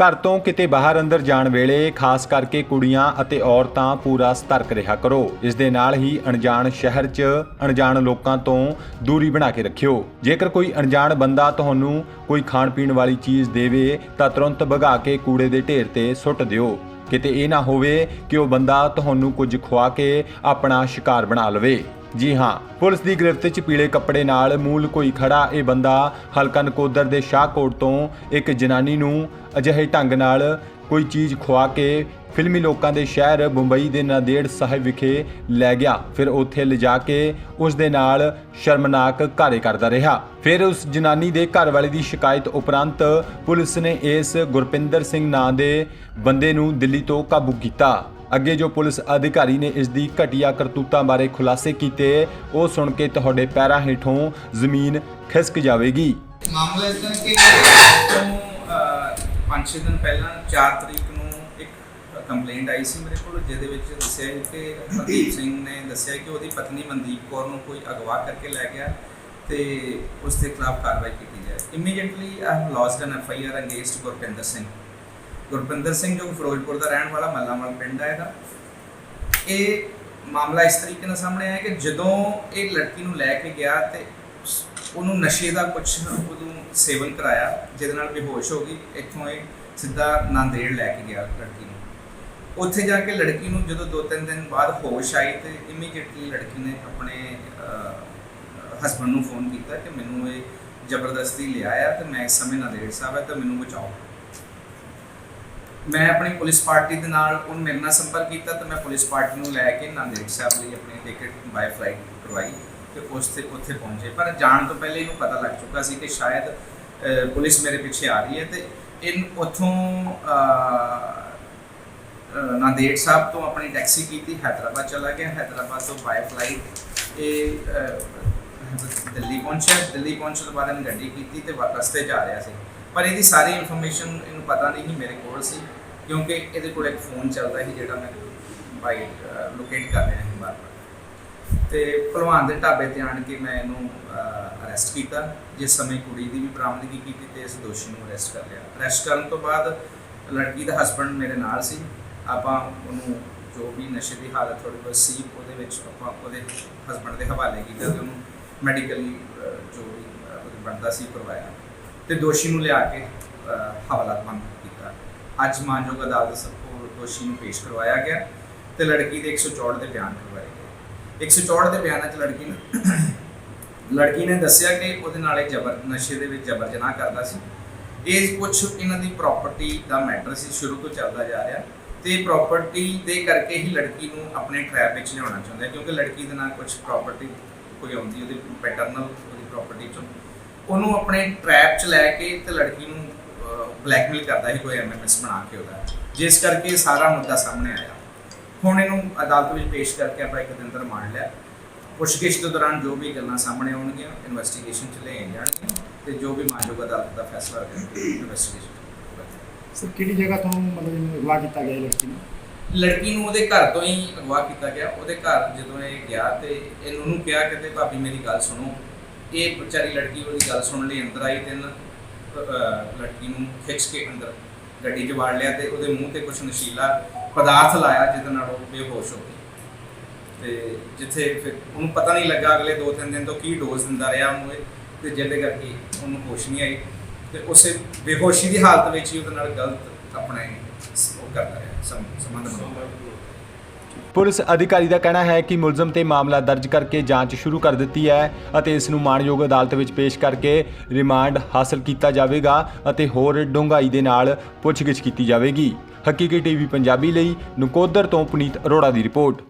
ਘਰ ਤੋਂ ਕਿਤੇ ਬਾਹਰ ਅੰਦਰ ਜਾਣ ਵੇਲੇ ਖਾਸ ਕਰਕੇ ਕੁੜੀਆਂ ਅਤੇ ਔਰਤਾਂ ਪੂਰਾ ਸਤਰਕ ਰਿਹਾ ਕਰੋ। ਇਸ ਦੇ ਨਾਲ ਹੀ ਅਣਜਾਣ ਸ਼ਹਿਰ 'ਚ ਅਣਜਾਣ ਲੋਕਾਂ ਤੋਂ ਦੂਰੀ ਬਣਾ ਕੇ ਰੱਖਿਓ। ਜੇਕਰ ਕੋਈ ਅਣਜਾਣ ਬੰਦਾ ਤੁਹਾਨੂੰ ਕੋਈ ਖਾਣ ਪੀਣ ਵਾਲੀ ਚੀਜ਼ ਦੇਵੇ, ਤਾਂ ਤੁਰੰਤ ਭਗਾ ਕੇ ਕੂੜੇ ਦੇ ਢੇਰ ਤੇ ਸੁੱਟ ਦਿਓ। ਕਿਤੇ ਇਹ ਨਾ ਹੋਵੇ ਕਿ ਉਹ ਬੰਦਾ ਤੁਹਾਨੂੰ ਕੁਝ ਖਵਾ ਕੇ ਆਪਣਾ ਸ਼ਿਕਾਰ ਬਣਾ ਲਵੇ। ਜੀ ਹਾਂ, ਪੁਲਿਸ ਦੀ ਗ੍ਰਿਫਤ 'ਚ ਪੀਲੇ ਕੱਪੜੇ ਨਾਲ ਮੂਲ ਕੋਈ ਖੜਾ ਇਹ ਬੰਦਾ ਹਲਕਾ ਨਕੋਦਰ ਦੇ ਸ਼ਾਹਕੋਟ ਤੋਂ ਇੱਕ ਜਨਾਨੀ ਨੂੰ ਅਜਿਹੇ ਢੰਗ ਨਾਲ ਕੋਈ ਚੀਜ਼ ਖਵਾ ਕੇ ਫਿਲਮੀ ਲੋਕਾਂ ਦੇ ਸ਼ਹਿਰ ਮੁੰਬਈ ਦੇ ਨਾਂਦੇੜ ਸਾਹਿਬ ਵਿਖੇ ਲੈ ਗਿਆ। ਫਿਰ ਉੱਥੇ ਲਿਜਾ ਕੇ ਉਸ ਦੇ ਨਾਲ ਸ਼ਰਮਨਾਕ ਘਾਰੇ ਕਰਦਾ ਰਿਹਾ। ਫਿਰ ਉਸ ਜਨਾਨੀ ਦੇ ਘਰ ਵਾਲੇ ਦੀ ਸ਼ਿਕਾਇਤ ਉਪਰੰਤ ਪੁਲਿਸ ਨੇ ਇਸ ਗੁਰਪਿੰਦਰ ਸਿੰਘ ਨਾਂ ਦੇ ਬੰਦੇ ਨੂੰ ਦਿੱਲੀ ਤੋਂ ਕਾਬੂ ਕੀਤਾ। ਅੱਗੇ ਜੋ ਪੁਲਿਸ ਅਧਿਕਾਰੀ ਨੇ ਇਸ ਦੀ ਘਟੀਆ ਕਰਤੂਤਾਂ ਬਾਰੇ ਖੁਲਾਸੇ ਕੀਤੇ, ਉਹ ਸੁਣ ਕੇ ਤੁਹਾਡੇ ਪੈਰਾਂ ਹੇਠੋਂ ਜ਼ਮੀਨ ਖਿਸਕ ਜਾਵੇਗੀ। ਮਾਮਲਾ ਇਦਾਂ ਕਿ ਤੋਂ 5-6 ਦਿਨ ਪਹਿਲਾਂ 4 ਤਰੀਕ ਨੂੰ ਇੱਕ ਕੰਪਲੇਂਟ ਆਈ ਸੀ ਮੇਰੇ ਕੋਲ, ਜਿਹਦੇ ਵਿੱਚ ਦੱਸਿਆ ਕਿ ਹਰਦੀਪ ਸਿੰਘ ਨੇ ਦੱਸਿਆ ਕਿ ਉਹਦੀ ਪਤਨੀ ਮਨਦੀਪ ਕੌਰ ਨੂੰ ਕੋਈ ਅਗਵਾ ਕਰਕੇ ਲੈ ਗਿਆ ਤੇ ਉਸ ਦੇ ਖਿਲਾਫ ਕਾਰਵਾਈ ਕੀਤੀ ਜਾਏ। Immediately I have lost an F I R against Gurpinder Singh Gurpinder Singh ਜੋ ਫਿਰੋਜ਼ਪੁਰ ਦਾ ਰਹਿਣ ਵਾਲਾ, ਮੱਲਾਂਵਾਲ ਪਿੰਡ ਹੈ ਇਹਦਾ। ਇਹ ਮਾਮਲਾ ਇਸ ਤਰੀਕੇ ਨਾਲ ਸਾਹਮਣੇ ਆਇਆ ਕਿ ਜਦੋਂ ਇਹ ਲੜਕੀ ਨੂੰ ਲੈ ਕੇ ਗਿਆ ਤੇ ਉਹਨੂੰ ਨਸ਼ੇ ਦਾ ਕੁਝ ਉਹਨੂੰ ਸੇਵਨ ਕਰਾਇਆ, ਜਿਹਦੇ ਨਾਲ ਬੇਹੋਸ਼ ਹੋ ਗਈ, ਇੱਥੋਂ ਇਹ ਸਿੱਧਾ ਨਾਂਦੇੜ ਲੈ ਕੇ ਗਿਆ ਲੜਕੀ ਨੂੰ। ਉੱਥੇ ਜਾ ਕੇ ਲੜਕੀ ਨੂੰ ਜਦੋਂ ਦੋ ਤਿੰਨ ਦਿਨ ਬਾਅਦ ਹੋਸ਼ ਆਈ ਤੇ ਇਮੀਡੀਏਟਲੀ ਲੜਕੀ ਨੇ ਆਪਣੇ ਹਸਬੰਡ ਨੂੰ ਫੋਨ ਕੀਤਾ ਕਿ ਮੈਨੂੰ ਇਹ ਜ਼ਬਰਦਸਤੀ ਲਿਆਇਆ ਤੇ ਮੈਂ ਇਸ ਸਮੇਂ ਨਾਂਦੇੜ ਸਾਹਿਬ ਹੈ ਤਾਂ ਮੈਨੂੰ ਬਚਾਓ। ਮੈਂ ਆਪਣੀ ਪੁਲਿਸ ਪਾਰਟੀ ਦੇ ਨਾਲ ਉਹ ਮੇਰੇ ਨਾਲ ਸੰਪਰਕ ਕੀਤਾ ਤੇ ਮੈਂ ਪੁਲਿਸ ਪਾਰਟੀ ਨੂੰ ਲੈ ਕੇ ਨਾਂਦੇੜ ਸਾਹਿਬ ਲਈ ਆਪਣੀ ਟਿਕਟ ਬਾਈ ਫਲਾਈਟ ਕਰਵਾਈ ਤੇ ਉਸ ਤੇ ਉੱਥੇ ਪਹੁੰਚੇ। ਪਰ ਜਾਣ ਤੋਂ ਪਹਿਲੇ ਇਹਨੂੰ ਪਤਾ ਲੱਗ ਚੁੱਕਾ ਸੀ ਕਿ ਸ਼ਾਇਦ ਪੁਲਿਸ ਮੇਰੇ ਪਿੱਛੇ ਆ ਰਹੀ ਹੈ ਤੇ ਇਨ ਉੱਥੋਂ ਨਾਂਦੇੜ ਸਾਹਿਬ ਤੋਂ ਆਪਣੀ ਟੈਕਸੀ ਕੀਤੀ, ਹੈਦਰਾਬਾਦ ਚਲਾ ਗਿਆ। ਹੈਦਰਾਬਾਦ ਤੋਂ ਬਾਈ ਫਲਾਈਟ ਇਹ ਦਿੱਲੀ ਪਹੁੰਚਿਆ। ਦਿੱਲੀ ਪਹੁੰਚਣ ਤੋਂ ਬਾਅਦ ਇਹਨੇ ਗੱਡੀ ਕੀਤੀ ਤੇ ਵਾ- ਰਸਤੇ ਜਾ ਰਿਹਾ ਸੀ। ਪਰ ਇਹਦੀ ਸਾਰੀ ਇਨਫੋਰਮੇਸ਼ਨ ਇਹਨੂੰ ਪਤਾ ਨਹੀਂ ਸੀ, ਮੇਰੇ ਕੋਲ ਸੀ। ਕਿਉਂਕਿ ਇਹਦੇ ਕੋਲ ਇੱਕ ਫੋਨ ਚੱਲਦਾ ਸੀ ਜਿਹੜਾ ਮੈਂ ਬਾਈ ਲੋਕੇਟ ਕਰ ਰਿਹਾ ਸੀ ਬਾਰ-ਬਾਰ। ਤੇ ਭਲਵਾਨ ਦੇ ਢਾਬੇ ਤੇ ਆਣ ਕੇ ਮੈਂ ਇਹਨੂੰ ਅਰੈਸਟ ਕੀਤਾ। ਜਿਸ ਸਮੇਂ ਕੁੜੀ ਦੀ ਵੀ ਬਰਾਮਦਗੀ ਕੀਤੀ ਤੇ ਇਸ ਦੋਸ਼ੀ ਨੂੰ ਅਰੈਸਟ ਕਰ ਲਿਆ। ਅਰੈਸਟ ਕਰਨ ਤੋਂ ਬਾਅਦ ਲੜਕੀ ਦਾ ਹਸਬੰਡ ਮੇਰੇ ਨਾਲ ਸੀ। ਆਪਾਂ ਉਹਨੂੰ ਜੋ ਵੀ ਨਸ਼ੇ ਦੀ ਹਾਲਤ ਥੋੜੀ ਬਹੁਤ ਸੀ, ਉਹਦੇ ਵਿੱਚ ਆਪਾਂ ਉਹਦੇ ਹਸਬੰਡ ਦੇ ਹਵਾਲੇ ਕੀਤਾ ਤੇ ਉਹਨੂੰ ਮੈਡੀਕਲੀ ਜੋ ਵੀ ਉਹਦੇ ਬਣਦਾ ਸੀ ਕਰਵਾਇਆ। ਤੇ ਦੋਸ਼ੀ ਨੂੰ ਲਿਆ ਕੇ ਹਵਾਲਾਤ ਬੰਦ ਕੀਤਾ ਅੱਜ ਮਾਨਯੋਗ ਅਦਾਲਤ ਸਭ ਦੋਸ਼ੀ ਨੂੰ ਪੇਸ਼ ਕਰਵਾਇਆ ਗਿਆ ਤੇ ਲੜਕੀ ਦੇ 164 ਦੇ ਬਿਆਨ ਕਰਵਾਏ ਗਏ। 164 ਦੇ ਬਿਆਨਾਂ 'ਚ ਲੜਕੀ ਨੇ ਲੜਕੀ ਨੇ ਦੱਸਿਆ ਕਿ ਉਹਦੇ ਨਾਲ ਇਹ ਜ਼ਬਰ ਨਸ਼ੇ ਦੇ ਵਿੱਚ ਜ਼ਬਰ ਜਨਾਹ ਕਰਦਾ ਸੀ। ਇਹ ਕੁਝ ਇਹਨਾਂ ਦੀ ਪ੍ਰਾਪਰਟੀ ਦਾ ਮੈਟਰ ਸੀ, ਸ਼ੁਰੂ ਤੋਂ ਚੱਲਦਾ ਜਾ ਰਿਹਾ। ਤੇ ਪ੍ਰਾਪਰਟੀ ਦੇ ਕਰਕੇ ਹੀ ਲੜਕੀ ਨੂੰ ਆਪਣੇ ਟ੍ਰੈਪ ਵਿੱਚ ਲਿਆਉਣਾ ਚਾਹੁੰਦਾ ਕਿਉਂਕਿ ਲੜਕੀ ਦੇ ਨਾਲ ਕੁਝ ਪ੍ਰਾਪਰਟੀ ਕੋਈ ਆਉਂਦੀ ਉਹਦੀ ਪੈਟਰਨਲ ਉਹਦੀ ਪ੍ਰਾਪਰਟੀ ਚੋਂ। ਉਹਨੂੰ ਆਪਣੇ ਟ੍ਰੈਪ 'ਚ ਲੈ ਕੇ ਤੇ ਲੜਕੀ ਨੂੰ ਬਲੈਕਮੇਲ ਕਰਦਾ ਸੀ ਕੋਈ ਐਮਐਮਐਸ ਬਣਾ ਕੇ ਉਹਦਾ। ਜਿਸ ਕਰਕੇ ਸਾਰਾ ਮੁੱਦਾ ਸਾਹਮਣੇ ਆਇਆ। ਹੁਣ ਇਹਨੂੰ ਅਦਾਲਤ ਵਿੱਚ ਪੇਸ਼ ਕਰਕੇ ਆਪਾਂ ਇੱਕ ਦਿਨ ਦਾ ਰਿਮਾਂਡ ਲਿਆ। ਪੁੱਛਗਿੱਛ ਦੇ ਦੌਰਾਨ ਜੋ ਵੀ ਗੱਲਾਂ ਸਾਹਮਣੇ ਆਉਣਗੀਆਂ ਇਨਵੈਸਟੀਗੇਸ਼ਨ ਚ ਲੈ ਜਾਣਗੀਆਂ ਤੇ ਜੋ ਵੀ ਮਾਨਯੋਗ ਅਦਾਲਤ ਦਾ ਫੈਸਲਾ ਹੋਵੇਗਾ ਇਨਵੈਸਟੀਗੇਸ਼ਨ ਸਰ ਕਿਹੜੀ ਜਗ੍ਹਾ ਤੋਂ ਮਤਲਬ ਇਹਨੂੰ ਅਗਵਾ ਕੀਤਾ ਗਿਆ ਲੜਕੀ ਨੂੰ? ਲੜਕੀ ਨੂੰ ਉਹਦੇ ਘਰ ਤੋਂ ਹੀ ਅਗਵਾ ਕੀਤਾ ਗਿਆ। ਉਹਦੇ ਘਰ ਜਦੋਂ ਇਹ ਗਿਆ ਤੇ ਇਹਨੂੰ ਉਹਨੂੰ ਕਿਹਾ ਕਿ ਤੇ ਭਾਬੀ ਮੇਰੀ ਗੱਲ ਸੁਣੋ। ਇਹ ਵਿਚਾਰੀ ਲੜਕੀ ਉਹਦੀ ਗੱਲ ਸੁਣਨ ਲਈ ਅੰਦਰ ਆਈ ਤੇ ਨਾ, ਲੜਕੀ ਨੂੰ ਖਿੱਚ ਕੇ ਅੰਦਰ ਗੱਡੀ 'ਚ ਵਾੜ ਲਿਆ ਤੇ ਉਹਦੇ ਮੂੰਹ ਤੇ ਕੁਝ ਨਸ਼ੀਲਾ ਪਦਾਰਥ ਲਾਇਆ ਜਿਹਦੇ ਨਾਲ ਉਹ ਬੇਹੋਸ਼ ਹੋ ਗਈ। ਤੇ ਜਿੱਥੇ ਫਿਰ ਉਹਨੂੰ ਪਤਾ ਨਹੀਂ ਲੱਗਾ ਅਗਲੇ 2-3 ਦਿਨ ਤੋਂ ਕੀ ਡੋਜ਼ ਦਿੰਦਾ ਰਿਹਾ ਉਹਨੂੰ ਇਹ, ਤੇ ਜਿਹਦੇ ਕਰਕੇ ਉਹਨੂੰ ਹੋਸ਼ ਨਹੀਂ ਆਈ। ਤੇ ਉਸੇ ਬੇਹੋਸ਼ੀ ਦੀ ਹਾਲਤ ਵਿੱਚ ਹੀ ਉਹਦੇ ਨਾਲ ਗਲਤ ਆਪਣੇ ਉਹ ਕਰਦਾ ਰਿਹਾ, ਸਮ- ਸੰਬੰਧ ਬਣਾਉਂਦਾ ਪੁਲਿਸ ਅਧਿਕਾਰੀ ਦਾ ਕਹਿਣਾ ਹੈ ਕਿ ਮੁਲਜ਼ਮ ਤੇ ਮਾਮਲਾ ਦਰਜ ਕਰਕੇ ਜਾਂਚ ਸ਼ੁਰੂ ਕਰ ਦਿੱਤੀ ਹੈ ਅਤੇ ਇਸ ਨੂੰ ਮਾਣਯੋਗ ਅਦਾਲਤ ਵਿੱਚ ਪੇਸ਼ ਕਰਕੇ ਰਿਮਾਂਡ ਹਾਸਲ ਕੀਤਾ ਜਾਵੇਗਾ ਅਤੇ ਹੋਰ ਡੂੰਘਾਈ ਦੇ ਨਾਲ ਪੁੱਛਗਿੱਛ ਕੀਤੀ ਜਾਵੇਗੀ। ਹਕੀਕੀ ਟੀਵੀ ਪੰਜਾਬੀ ਲਈ ਨਕੋਦਰ ਤੋਂ ਪੁਨੀਤ ਅਰੋੜਾ ਦੀ ਰਿਪੋਰਟ।